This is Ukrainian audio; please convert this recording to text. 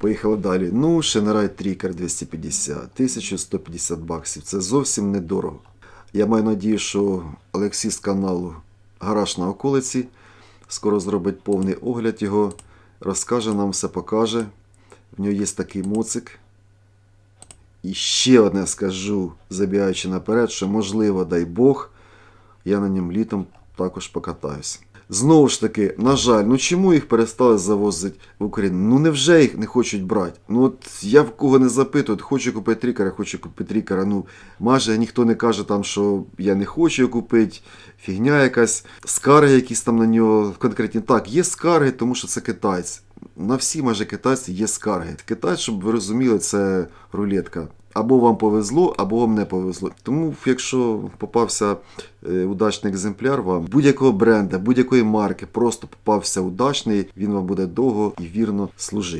Поїхали далі. Ну, Шенерай Трікер 250, 1150 баксів. Це зовсім недорого. Я маю надію, що Олексій з каналу Гараж на околиці скоро зробить повний огляд його, розкаже нам все, покаже. В нього є такий моцик. І ще одне скажу, забігаючи наперед, що можливо, дай Бог, я на ньому літом також покатаюсь. Знову ж таки, на жаль, ну чому їх перестали завозити в Україну? Ну невже їх не хочуть брати? Ну от я в кого не запитую, от хочу купити трікера, хочу купити трікера. Ну майже ніхто не каже там, що я не хочу купити, фігня якась, скарги якісь там на нього конкретні. Так, є скарги, тому що це китайць. На всі майже китайці є скарги. Китайць, щоб ви розуміли, це рулетка. Або вам повезло, або вам не повезло. Тому, якщо попався е, удачний екземпляр вам будь-якого бренда, будь-якої марки, просто попався удачний, він вам буде довго і вірно служити.